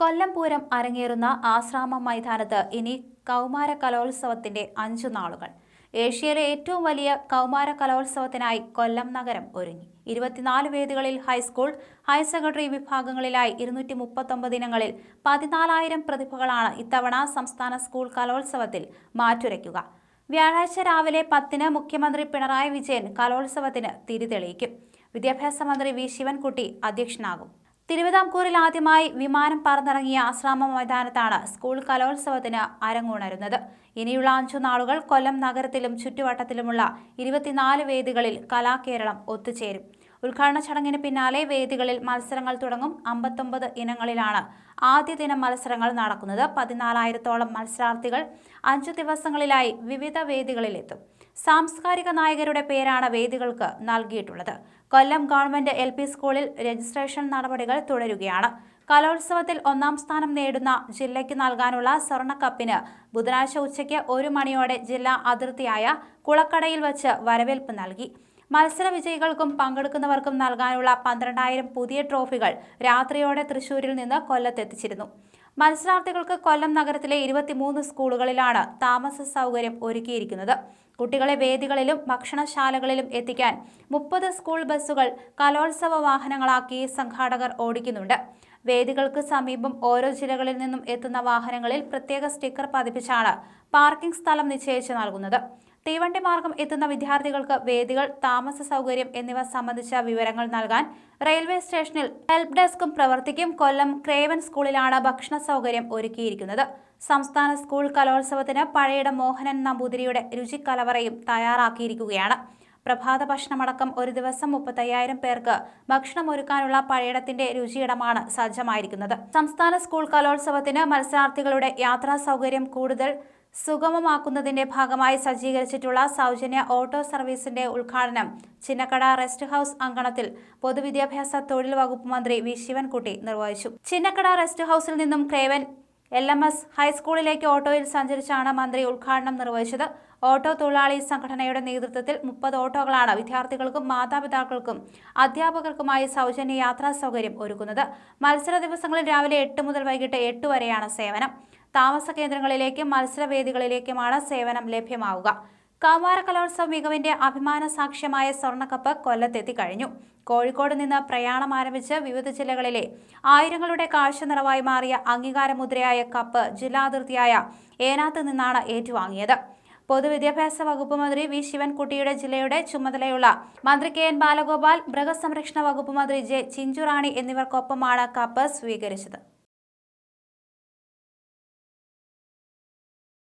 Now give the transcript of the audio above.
കൊല്ലം പൂരം അരങ്ങേറുന്ന ആശ്രാമ മൈതാനത്ത് ഇനി കൗമാര കലോത്സവത്തിന്റെ അഞ്ചു നാളുകൾ. ഏഷ്യയിലെ ഏറ്റവും വലിയ കൗമാര കലോത്സവത്തിനായി കൊല്ലം നഗരം ഒരുങ്ങി. ഇരുപത്തിനാല് വേദികളിൽ ഹൈസ്കൂൾ ഹയർ സെക്കൻഡറി വിഭാഗങ്ങളിലായി ഇരുന്നൂറ്റി മുപ്പത്തൊമ്പത് ഇനങ്ങളിൽ പതിനാലായിരം പ്രതിഭകളാണ് ഇത്തവണ സംസ്ഥാന സ്കൂൾ കലോത്സവത്തിൽ മാറ്റുരയ്ക്കുക. വ്യാഴാഴ്ച രാവിലെ പത്തിന് മുഖ്യമന്ത്രി പിണറായി വിജയൻ കലോത്സവത്തിന് തിരിതെളിയിക്കും വിദ്യാഭ്യാസ മന്ത്രി വി ശിവൻകുട്ടി അധ്യക്ഷനാകും. തിരുവിതാംകൂറിൽ ആദ്യമായി വിമാനം പറന്നിറങ്ങിയ ആശ്രാമ മൈതാനത്താണ് സ്കൂൾ കലോത്സവത്തിന് അരങ്ങുണരുന്നത്. ഇനിയുള്ള അഞ്ചു നാളുകൾ കൊല്ലം നഗരത്തിലും ചുറ്റുവട്ടത്തിലുമുള്ള ഇരുപത്തിനാല് വേദികളിൽ കലാകേരളം ഒത്തുചേരും. ഉദ്ഘാടന ചടങ്ങിന് പിന്നാലെ വേദികളിൽ മത്സരങ്ങൾ തുടങ്ങും. അമ്പത്തൊമ്പത് ഇനങ്ങളിലാണ് ആദ്യ ദിനം മത്സരങ്ങൾ നടക്കുന്നത്. പതിനാലായിരത്തോളം മത്സരാർത്ഥികൾ അഞ്ചു ദിവസങ്ങളിലായി വിവിധ വേദികളിലെത്തും. സാംസ്കാരിക നായകരുടെ പേരാണ് വേദികൾക്ക് നൽകിയിട്ടുള്ളത്. കൊല്ലം ഗവൺമെന്റ് എൽ സ്കൂളിൽ രജിസ്ട്രേഷൻ നടപടികൾ തുടരുകയാണ്. കലോത്സവത്തിൽ ഒന്നാം സ്ഥാനം നേടുന്ന ജില്ലയ്ക്ക് നൽകാനുള്ള സ്വർണക്കപ്പിന് ബുധനാഴ്ച ഉച്ചയ്ക്ക് ഒരു മണിയോടെ ജില്ലാ അതിർത്തിയായ കുളക്കടയിൽ വച്ച് വരവേൽപ്പ് നൽകി. മത്സര വിജയികൾക്കും പങ്കെടുക്കുന്നവർക്കും നൽകാനുള്ള പന്ത്രണ്ടായിരം പുതിയ ട്രോഫികൾ രാത്രിയോടെ തൃശൂരിൽ നിന്ന് കൊല്ലത്തെത്തിച്ചിരുന്നു. മത്സരാർത്ഥികൾക്ക് കൊല്ലം നഗരത്തിലെ ഇരുപത്തിമൂന്ന് സ്കൂളുകളിലാണ് താമസ സൗകര്യം ഒരുക്കിയിരിക്കുന്നത്. കുട്ടികളെ വേദികളിലും ഭക്ഷണശാലകളിലും എത്തിക്കാൻ മുപ്പത് സ്കൂൾ ബസ്സുകൾ കലോത്സവ വാഹനങ്ങളാക്കി സംഘാടകർ ഓടിക്കുന്നുണ്ട്. വേദികൾക്ക് സമീപം ഓരോ ജില്ലകളിൽ നിന്നും എത്തുന്ന വാഹനങ്ങളിൽ പ്രത്യേക സ്റ്റിക്കർ പതിപ്പിച്ചാണ് പാർക്കിംഗ് സ്ഥലം നിശ്ചയിച്ചു നൽകുന്നത്. തീവണ്ടി മാർഗം എത്തുന്ന വിദ്യാർത്ഥികൾക്ക് വേദികൾ താമസ സൗകര്യം എന്നിവ സംബന്ധിച്ച വിവരങ്ങൾ നൽകാൻ റെയിൽവേ സ്റ്റേഷനിൽ ഹെൽപ്പ് ഡെസ്കും പ്രവർത്തിക്കും. കൊല്ലം ക്രേവൻ സ്കൂളിലാണ് ഭക്ഷണ സൗകര്യം ഒരുക്കിയിരിക്കുന്നത്. സംസ്ഥാന സ്കൂൾ കലോത്സവത്തിന് പഴയിടം മോഹനൻ നമ്പൂതിരിയുടെ രുചിക്കലവറയും തയ്യാറാക്കിയിരിക്കുകയാണ്. പ്രഭാത ഭക്ഷണമടക്കം ഒരു ദിവസം മുപ്പത്തയ്യായിരം പേർക്ക് ഭക്ഷണം ഒരുക്കാനുള്ള പഴയിടത്തിന്റെ രുചിയിടമാണ് സജ്ജമായിരിക്കുന്നത്. സംസ്ഥാന സ്കൂൾ കലോത്സവത്തിന് മത്സരാർത്ഥികളുടെ യാത്രാ സൗകര്യം കൂടുതൽ സുഗമമാക്കുന്നതിന്റെ ഭാഗമായി സജ്ജീകരിച്ചിട്ടുള്ള സൗജന്യ ഓട്ടോ സർവീസിന്റെ ഉദ്ഘാടനം ചിന്നക്കട റെസ്റ്റ് ഹൌസ് അങ്കണത്തിൽ പൊതുവിദ്യാഭ്യാസ തൊഴിൽ വകുപ്പ് മന്ത്രി വി ശിവൻകുട്ടി നിർവഹിച്ചു. ചിന്നക്കട റെസ്റ്റ് ഹൌസിൽ നിന്നും ക്രേവൻ എൽ എം എസ് ഹൈസ്കൂളിലേക്ക് ഓട്ടോയിൽ സഞ്ചരിച്ചാണ് മന്ത്രി ഉദ്ഘാടനം നിർവഹിച്ചത്. ഓട്ടോ തൊഴിലാളി സംഘടനയുടെ നേതൃത്വത്തിൽ മുപ്പത് ഓട്ടോകളാണ് വിദ്യാർത്ഥികൾക്കും മാതാപിതാക്കൾക്കും അധ്യാപകർക്കുമായി സൗജന്യ യാത്രാ സൗകര്യം ഒരുക്കുന്നത്. മത്സര ദിവസങ്ങളിൽ രാവിലെ എട്ട് മുതൽ വൈകിട്ട് എട്ട് വരെയാണ് സേവനം. താമസ കേന്ദ്രങ്ങളിലേക്കും മത്സരവേദികളിലേക്കുമാണ് സേവനം ലഭ്യമാവുക. കൗമാര കലോത്സവ മികവിന്റെ അഭിമാന സാക്ഷ്യമായ സ്വർണക്കപ്പ് കൊല്ലത്തെത്തി കഴിഞ്ഞു. കോഴിക്കോട് നിന്ന് പ്രയാണം ആരംഭിച്ച് വിവിധ ജില്ലകളിലെ ആയിരങ്ങളുടെ കാഴ്ച നിറവായി മാറിയ അംഗീകാരമുദ്രയായ കപ്പ് ജില്ലാതിർത്തിയായ ഏനാത്ത് നിന്നാണ് ഏറ്റുവാങ്ങിയത്. പൊതുവിദ്യാഭ്യാസ വകുപ്പ് മന്ത്രി വി. ശിവൻകുട്ടിയുടെ ജില്ലയുടെ ചുമതലയുള്ള മന്ത്രി കെ. എൻ. ബാലഗോപാൽ മൃഗസംരക്ഷണ വകുപ്പ് മന്ത്രി ജെ. ചിഞ്ചുറാണി എന്നിവർക്കൊപ്പമാണ് കപ്പ് സ്വീകരിച്ചത്.